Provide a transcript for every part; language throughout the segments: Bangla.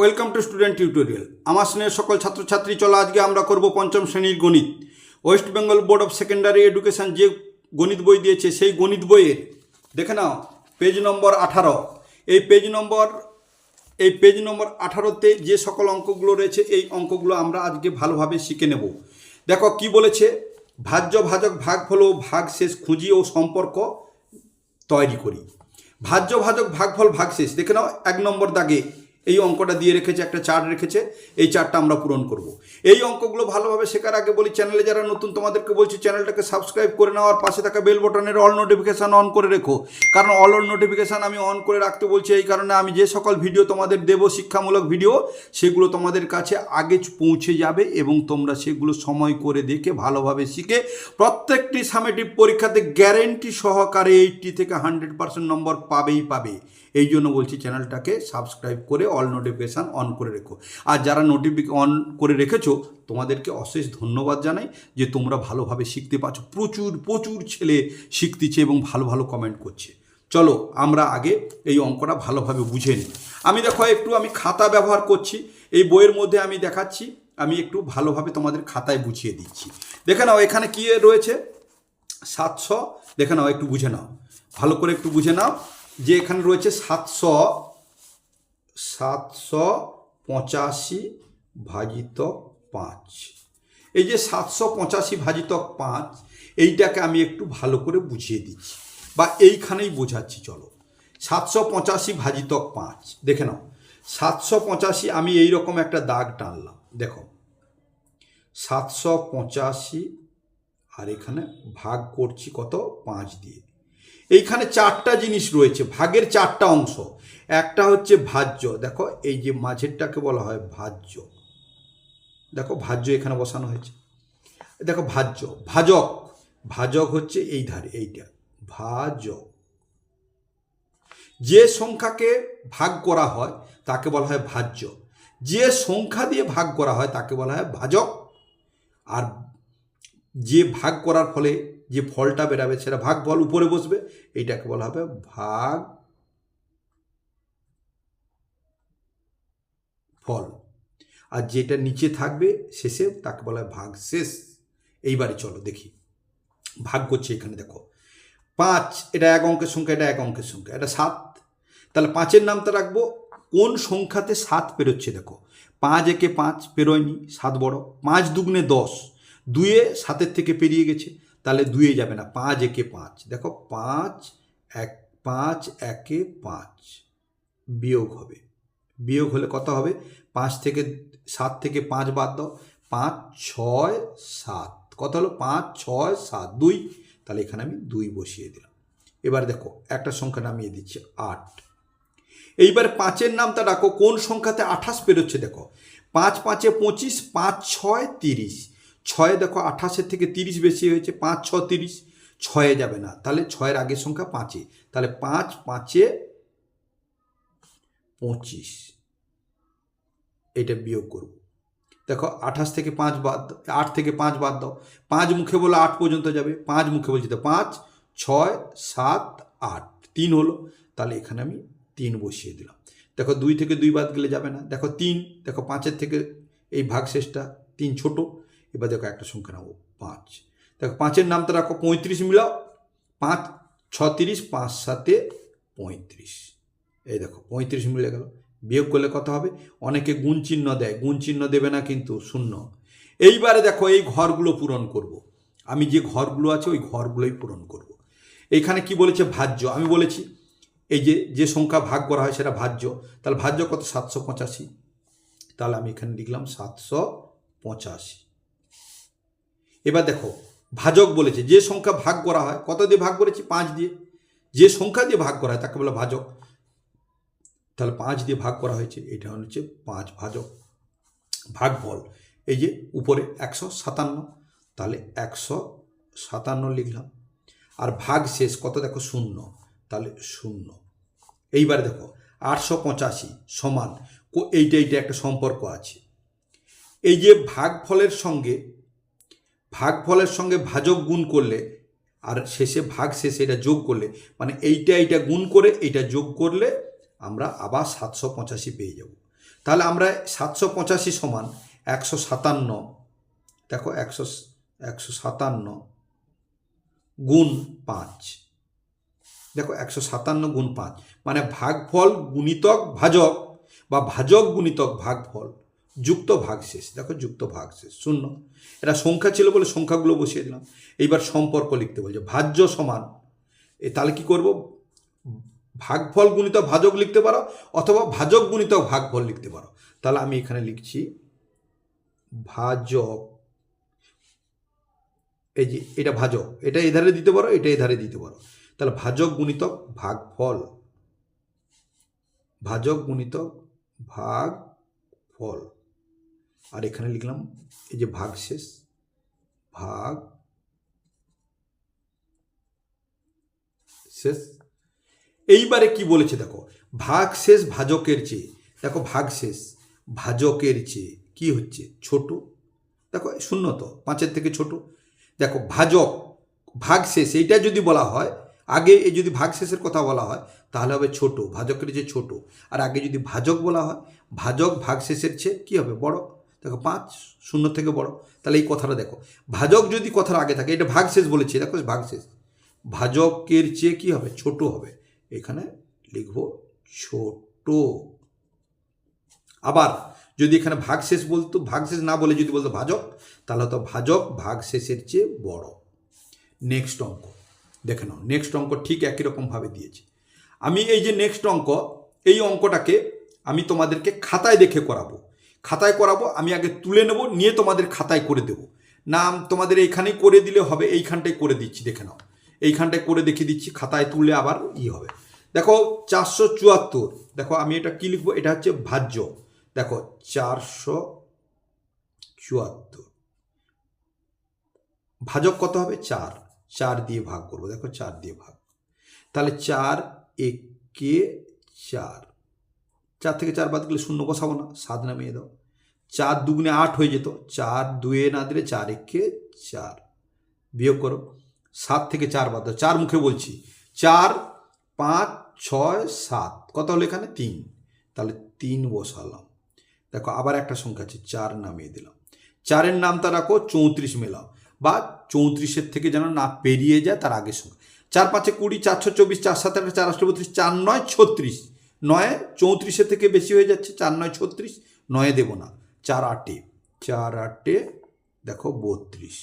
Welcome to student tutorial. আমার স্নেহের সকল ছাত্রছাত্রী, চলো আজকে আমরা করব পঞ্চম শ্রেণির গণিত। West Bengal Board of Secondary Education যে গণিত বই দিয়েছে, সেই গণিত বইয়ের, দেখে নাও, পেজ নম্বর আঠারো। এই পেজ নম্বর, এই পেজ নম্বর আঠারোতে যে সকল অঙ্কগুলো রয়েছে, এই অঙ্কগুলো আমরা আজকে ভালোভাবে শিখে নেব। দেখো কি বলেছে? ভাজ্য ভাজক ভাগ হলো ভাগ শেষ খুঁজি ও সম্পর্ক তৈরি করি। ভাজ্য ভাজক ভাগ ভাগফল ভাগশেষ দেখে নাও, এক নম্বর দাগে এই অঙ্কটা দিয়ে রেখেছে, একটা চার্ট রেখেছে, এই চার্টটা আমরা পূরণ করব। এই অঙ্কগুলো ভালোভাবে শেখার আগে বলি, চ্যানেলে যারা নতুন তোমাদেরকে বলছি, চ্যানেলটাকে সাবস্ক্রাইব করে নেওয়ার পাশে থাকা বেল বটনের অল নোটিফিকেশান অন করে রেখো। কারণ অল নোটিফিকেশান আমি অন করে রাখতে বলছি, এই কারণে আমি যে সকল ভিডিও তোমাদের দেব, শিক্ষামূলক ভিডিও, সেগুলো তোমাদের কাছে আগে পৌঁছে যাবে এবং তোমরা সেগুলো সময় করে দেখে ভালোভাবে শিখে প্রত্যেকটি সামেটিভ পরীক্ষাতে গ্যারেন্টি সহকারে এইটটি থেকে হান্ড্রেড পার্সেন্ট নম্বর পাবেই পাবে। এই জন্য বলছি চ্যানেলটাকে সাবস্ক্রাইব করে অল নোটিফিকেশান অন করে রেখো। আর যারা নোটিফিক অন করে রেখেছো, তোমাদেরকে অশেষ ধন্যবাদ জানাই যে তোমরা ভালোভাবে শিখতে পারছ। প্রচুর প্রচুর ছেলে শিখতেছে এবং ভালো ভালো কমেন্ট করছে। চলো, আমরা আগে এই অঙ্কটা ভালোভাবে বুঝে নিই। আমি দেখো, একটু আমি খাতা ব্যবহার করছি। এই বইয়ের মধ্যে আমি দেখাচ্ছি, আমি একটু ভালোভাবে তোমাদের খাতায় বুঝিয়ে দিচ্ছি। দেখে নাও, এখানে কি রয়েছে? সাতশো, দেখে নাও, একটু বুঝে নাও। ভালো করে একটু বুঝে নাও। যে এখানে রয়েছে সাতশো সাতশো পঁচাশি ভাজিতক পাঁচ। এই যে সাতশো পঁচাশি ভাজিতক পাঁচ, এইটাকে আমি একটু ভালো করে বুঝিয়ে দিচ্ছি বা এইখানেই বোঝাচ্ছি, চলো। সাতশো পঁচাশি ভাজিতক পাঁচ, দেখে নাও। সাতশো পঁচাশি, আমি এই রকম একটা দাগ টানলাম, দেখো। সাতশো পঁচাশি, আর এখানে ভাগ করছি কত? পাঁচ দিয়ে। এইখানে চারটা জিনিস রয়েছে, ভাগের চারটা অংশ। একটা হচ্ছে ভাজ্য। দেখো, এই যে মাঝেরটাকে বলা হয় ভাজ্য। দেখো, ভাজ্য এখানে বসানো হয়েছে। দেখো, ভাজ্য, ভাজক। ভাজক হচ্ছে এই ধারে, এইটা। ভাজক। যে সংখ্যাকে ভাগ করা হয়, তাকে বলা হয় ভাজ্য। যে সংখ্যা দিয়ে ভাগ করা হয়, তাকে বলা হয় ভাজক। আর যে ভাগ করার ফলে যে ফলটা বেরাবে সেটা ভাগ ফল উপরে বসবে। এইটাকে বলা হবে ভাগ ফল। আর যেটা নিচে থাকবে শেষে তাকে বলা হয় ভাগ শেষ। এইবারে চলো দেখি। ভাগ করছে এখানে, দেখো। পাঁচ, এটা এক অঙ্কের সংখ্যা, এটা এক অঙ্কের সংখ্যা, এটা সাত। তাহলে পাঁচের নামটা রাখব। কোন সংখ্যাতে সাত পেরোচ্ছে, দেখো? পাঁচ একে পাঁচ পেরোয়নি, সাত বড়। পাঁচ দুগুণে দশ। দুয়ে সাতের থেকে পেরিয়ে গেছে। তাহলে দুয়ে যাবে না, পাঁচ একে পাঁচ। দেখো পাঁচ এক, পাঁচ একে পাঁচ বিয়োগ হবে। বিয়োগ হলে কত হবে? পাঁচ থেকে, সাত থেকে পাঁচ বাদ দাও। পাঁচ, ছয়, সাত। কত হলো? পাঁচ, ছয়, সাত, দুই। তাহলে এখানে আমি দুই বসিয়ে দিলাম। এবার দেখো, একটা সংখ্যা নামিয়ে দিচ্ছি, আট। এইবার পাঁচের নামটা ডাকো কোন সংখ্যাতে আঠাশ পেরোচ্ছে দেখো? পাঁচ, পাঁচে পঁচিশ, পাঁচ, ছয়, তিরিশ। ছয়ে দেখো আঠাশের থেকে তিরিশ বেশি হয়েছে, পাঁচ, ছ, তিরিশ, ছয়ে যাবে না। তাহলে ছয়ের আগের সংখ্যা পাঁচে। তাহলে পাঁচ, পাঁচে পঁচিশ। এটা বিয়োগ করব। দেখো আঠাশ থেকে পাঁচ বাদ, আট থেকে পাঁচ বাদ দাও। পাঁচ মুখে বলে আট পর্যন্ত যাবে। পাঁচ মুখে বলছি তো পাঁচ, ছয়, সাত, আট। তিন হলো। তাহলে এখানে আমি তিন বসিয়ে দিলাম। দেখো দুই থেকে দুই বাদ গেলে যাবে না। দেখো তিন, দেখো পাঁচের থেকে এই ভাগশেষটা তিন ছোট। এবার দেখো একটা সংখ্যা নেব পাঁচ। দেখো পাঁচের নামটা রাখো, পঁয়ত্রিশ মিলাও। পাঁচ, ছত্রিশ, পাঁচ, সাতে পঁয়ত্রিশ। এই দেখো, পঁয়ত্রিশ মিলে গেল। বিয়োগ করলে কত হবে? অনেকে গুণ চিহ্ন দেয়, গুণ চিহ্ন দেবে না কিন্তু শূন্য। এইবারে দেখো এই ঘরগুলো পূরণ করব। আমি যে ঘরগুলো আছে ওই ঘরগুলোই পূরণ করব। এইখানে কি বলেছে? ভাজ্য। আমি বলেছি, এই যে যে সংখ্যা ভাগ করা হয় সেটা ভাজ্য। তাহলে ভাজ্য কত? সাতশো পঁচাশি। তাহলে আমি এখানে লিখলাম সাতশো পঁচাশি। এবার দেখো, ভাজক বলেছে, যে সংখ্যা ভাগ করা হয়, কত দিয়ে ভাগ করেছি? পাঁচ দিয়ে। যে সংখ্যা দিয়ে ভাগ করা হয়, তাকে বলে ভাজক। তাহলে পাঁচ দিয়ে ভাগ করা হয়েছে, এটা হচ্ছে পাঁচ ভাজক। ভাগফল এই যে উপরে একশো সাতান্ন, তাহলে একশো সাতান্ন লিখলাম। আর ভাগ শেষ, কত দেখো? শূন্য, তাহলে শূন্য। এইবারে দেখো, আটশো পঁচাশি সমান এইটা এইটা একটা সম্পর্ক আছে। এই যে ভাগফলের সঙ্গে ভাগফলের সঙ্গে ভাজক গুণ করলে, আর শেষে ভাগ শেষে এটা যোগ করলে মানে এইটা এইটা গুণ করে এইটা যোগ করলে আমরা আবার সাতশো পঁচাশি পেয়ে যাব। তাহলে আমরা সাতশো পঁচাশি সমান একশো সাতান্ন, দেখো একশো একশো সাতান্ন গুণ পাঁচ, দেখো একশো সাতান্ন গুণ পাঁচ মানে ভাগফল গুণিতক ভাজক বা ভাজক গুণিতক ভাগফল যুক্ত ভাগশেষ দেখো যুক্ত ভাগশেষ শূন্য। এটা সংখ্যা ছিল বলে সংখ্যাগুলো বসিয়ে দিলাম। এইবার সম্পর্ক লিখতে বলছে, ভাজ্য সমান। এ তাহলে কি করব? ভাগফল গুণিত ভাজক লিখতে পারো, অথবা ভাজক গুণিত ভাগফল লিখতে পারো। তাহলে আমি এখানে লিখছি, ভাজক, এই যে এটা ভাজক, এটা এধারে দিতে পারো, এটা এধারে দিতে পারো। তাহলে ভাজক গুণিতক ভাগফল, ভাজক গুণিত ভাগ ফল আর এখানে লিখলাম এই যে ভাগ শেষ ভাগ শেষ। এইবারে কি বলেছে দেখো, ভাগ শেষ ভাজকের চেয়ে, দেখো ভাগ শেষ ভাজকের চেয়ে কি হচ্ছে? ছোট। দেখো, শূন্য তো, পাঁচের থেকে ছোট। দেখো, ভাজক, ভাগ শেষ, এইটা যদি বলা হয়, আগে এই যদি ভাগ শেষের কথা বলা হয়, তাহলে হবে ছোট, ভাজকের যে ছোট। আর আগে যদি ভাজক বলা হয়, ভাজক ভাগ শেষের চেয়ে কী হবে? বড়। দেখো পাঁচ শূন্য থেকে বড়। তাহলে এই কথাটা দেখো। ভাজক যদি কথার আগে থাকে, এটা ভাগ শেষ বলেছি দেখো ভাগ শেষ। ভাজকের চেয়ে কী হবে? ছোট হবে। এখানে লিখব ছোট। আবার যদি এখানে ভাগ শেষ বলতো, ভাগ শেষ না বলে যদি বলতো ভাজক, তাহলে তো ভাজক ভাগ শেষের চেয়ে বড়। নেক্সট অঙ্ক। দেখে নাও নেক্সট অঙ্ক ঠিক একই রকমভাবে দিয়েছি। আমি এই যে নেক্সট অঙ্ক, এই অঙ্কটাকে আমি তোমাদেরকে খাতায় দেখে করাবো। খাতায় করাবো, আমি আগে তুলে নেব, নিয়ে তোমাদের খাতায় করে দেব। না তোমাদের এইখানেই করে দিলে হবে, এইখানটায় করে দিচ্ছি, দেখে নাও। এইখানটায় করে দেখিয়ে দিচ্ছি, খাতায় তুললে আবার ই হবে। দেখো, চারশো চুয়াত্তর, দেখো, আমি এটা কি লিখব? এটা হচ্ছে ভাজ্য। দেখো, চারশো চুয়াত্তর। ভাজক কত হবে? চার। চার দিয়ে ভাগ করব, দেখো, চার দিয়ে ভাগ। তাহলে চার একে চার। চার থেকে চার বাদ গেলে শূন্য বসাবো না, সাত নামিয়ে দাও। চার দুগুণে আট হয়ে যেত, চার দুয়ে না দিলে চার একে চার। বিয়োগ করো, সাত থেকে চার বাদ দাও, চার মুখে বলছি, চার, পাঁচ, ছয়, সাত, কত হলো এখানে? তিন। তাহলে তিন বসালাম। দেখো আবার একটা সংখ্যা আছে, চার নামিয়ে দিলাম। চারের নামটা রাখো, চৌত্রিশ মেলাও, বা চৌত্রিশের থেকে যেন না পেরিয়ে যায় তার আগের সংখ্যা। চার পাঁচে কুড়ি চারশো চব্বিশ, চার সাত, আট চার আষ্ট বত্রিশ, চার নয়, ছত্রিশ। নয় চৌত্রিশের থেকে বেশি হয়ে যাচ্ছে, চার নয়, ছত্রিশ, নয়ে দেবো না, চার আটে চার আটে, দেখো বত্রিশ,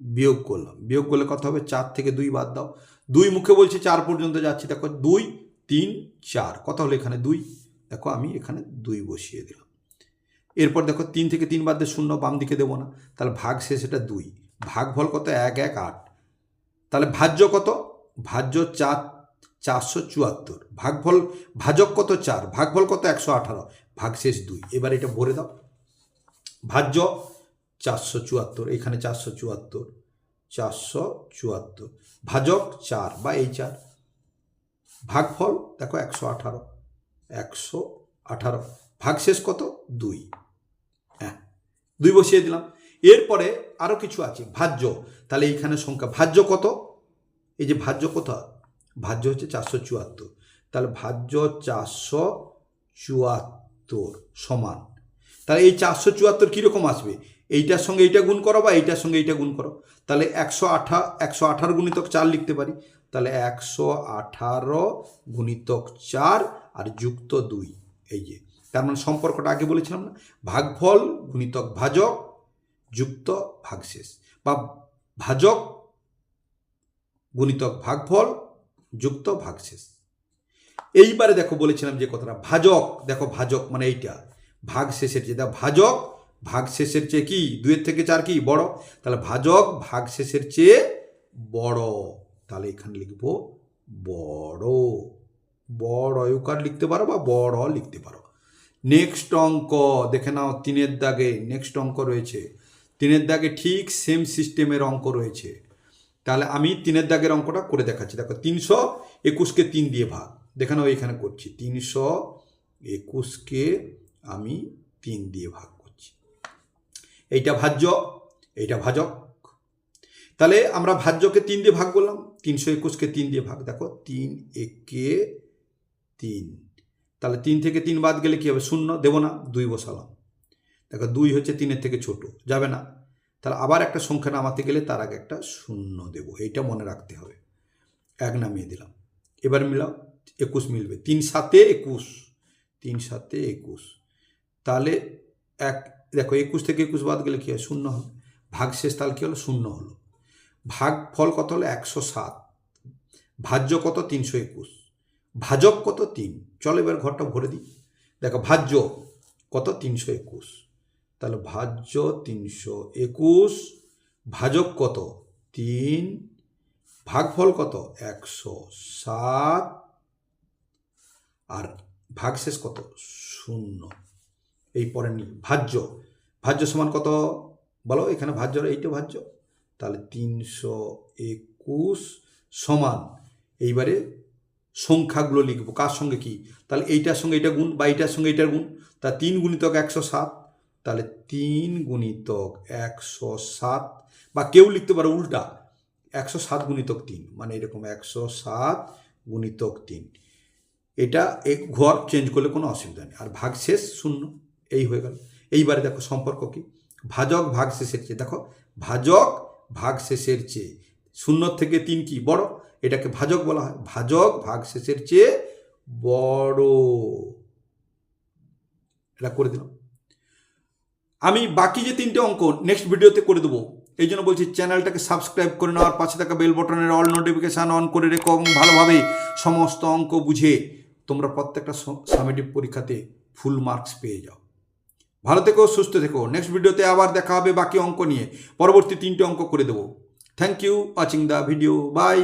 বিয়োগ করলাম, বিয়োগ করলে কত হবে, চার থেকে দুই বাদ দাও, দুই মুখে বলছে চার পর্যন্ত যাচ্ছি, দেখো দুই, তিন, চার, কত হলো এখানে দুই, দেখো আমি এখানে দুই বসিয়ে দিলাম, এরপর দেখো তিন থেকে তিন বাদ দিয়ে শূন্য, বাম দিকে দেবো না, তাহলে ভাগ শেষ এটা দুই, ভাগফল কত? এক এক, আট, তাহলে ভাজ্য কত? ভাজ্য চার চারশো চুয়াত্তর। ভাগফল, ভাজক কত চার? ভাগফল কত? একশো আঠারো। ভাগশেষ দুই। এবার এটা ভরে দাও। ভাজ্য, চারশো চুয়াত্তর। এখানে চারশো চুয়াত্তর। চারশো চুয়াত্তর। ভাজক চার বা এই চার। ভাগফল, দেখো একশো আঠারো। একশো আঠারো। ভাগশেষ কত? দুই। হ্যাঁ দুই বসিয়ে দিলাম। এরপরে আরও কিছু আছে। ভাজ্য, তাহলে এইখানে সংখ্যা। ভাজ্য কত? এই যে ভাজ্য কত ভাজ্য হচ্ছে চারশো চুয়াত্তর। তাহলে ভাজ্য চারশো চুয়াত্তর সমান। তাহলে এই চারশো চুয়াত্তর কীরকম আসবে? এইটার সঙ্গে এইটা গুণ করো বা এইটার সঙ্গে এইটা গুণ করো। তাহলে একশো আঠা, একশো আঠারো গুণিতক চার লিখতে পারি। তাহলে একশো আঠারো গুণিতক চার আর যুক্ত দুই। এই যে, তার মানে সম্পর্কটা আগে বলেছিলাম না? ভাগফল গুণিতক ভাজক যুক্ত ভাগশেষ বা ভাজক গুণিতক ভাগফল যুক্ত ভাগশেষ। এইবারে দেখো বলেছিলাম যে কথাটা, ভাজক, দেখো ভাজক মানে এইটা। ভাগ শেষের চেয়ে ভাজক, ভাগশেষের চেয়ে কি? দুয়ের থেকে চার কি? বড়। তাহলে ভাজক, ভাগশেষের চেয়ে বড়। তাহলে এখানে লিখব বড়। বড় অয়ুকার লিখতে পারো বা বড় লিখতে পারো। নেক্সট অঙ্ক, দেখে নাও তিনের দাগে, নেক্সট অঙ্ক রয়েছে। তিনের দাগে ঠিক সেম সিস্টেমের অঙ্ক রয়েছে। তাহলে আমি তিনের দাগের অঙ্কটা করে দেখাচ্ছি। দেখো তিনশো একুশকে তিন দিয়ে ভাগ। দেখে নাও এখানে করছি। তিনশো একুশকে আমি তিন দিয়ে ভাগ করছি। এইটা ভাজ্য, এইটা ভাজক। তাহলে আমরা ভাজ্যকে তিন দিয়ে ভাগ করলাম। তিনশো একুশকে তিন দিয়ে ভাগ। দেখো তিন একে তিন। তাহলে তিন থেকে তিন বাদ গেলে কী হবে? শূন্য। দেবো না, দুই বসালাম। দেখো দুই হচ্ছে তিনের থেকে ছোট। যাবে না। তাহলে আবার একটা সংখ্যা নামাতে গেলে তার আগে একটা শূন্য দেবো। এইটা মনে রাখতে হবে। এক নামিয়ে দিলাম। এবার মিলাও, একুশ মিলবে। তিন সাতে একুশ। তিন সাতে একুশ। তাহলে এক, দেখো একুশ থেকে একুশ বাদ গেলে কী হয়? শূন্য হবে। ভাগ শেষ তাহলে কী হলো? শূন্য হলো। ভাগ ফল কত হলো? একশো সাত। ভাজ্য কত? তিনশো একুশ। ভাজক কত? তিন। চলো এবার ঘরটা ভরে দিই। দেখো ভাজ্য কত? তিনশো একুশ। তাহলে ভাজ্য তিনশো একুশ, ভাজক কত? তিন, ভাগফল কত? একশো সাত, আর ভাগশেষ কত? শূন্য। এই পরে নি ভাজ্য। ভাজ্য সমান কত? বলো, এখানে ভাজ্য এইটা ভাজ্য। তাহলে তিনশো একুশ সমান, এইবারে সংখ্যাগুলো লিখব। কার সঙ্গে কি? তাহলে এইটার সঙ্গে এটা গুণ বা এইটার সঙ্গে এইটার গুণ। তা তিন গুণিতক একশো সাত তাহলে তিন গুণিতক একশো সাত, বা কেউ লিখতে পারে উল্টা, একশো সাত গুণিতক তিন মানে এরকম একশো সাত গুণিতক তিন। এটা এক ঘর চেঞ্জ করলে কোনো অসুবিধা নেই। আর ভাগ শেষ শূন্য, এই হয়ে গেল। এইবারে দেখো সম্পর্ক কি? ভাজক ভাগ শেষের চেয়ে, দেখো, ভাজক ভাগ শেষের চেয়ে, শূন্য থেকে তিন কি? বড়। এটাকে ভাজক বলা হয়। ভাজক ভাগ শেষের চেয়ে বড়। এটা করে দিলাম। আমি বাকি যে তিনটে অঙ্ক নেক্সট ভিডিওতে করে দেবো। এই জন্য বলছি চ্যানেলটাকে সাবস্ক্রাইব করে নেওয়ার পাশে থাকা বেল বটনের অল নোটিফিকেশান অন করে রেখো এবং ভালোভাবে সমস্ত অঙ্ক বুঝে তোমরা প্রত্যেকটা সামেটিভ পরীক্ষাতে ফুল মার্কস পেয়ে যাও। ভালো থেকো, সুস্থ থেকো। নেক্সট ভিডিওতে আবার দেখা হবে বাকি অঙ্ক নিয়ে। পরবর্তী তিনটে অঙ্ক করে দেবো। Thank you watching the video bye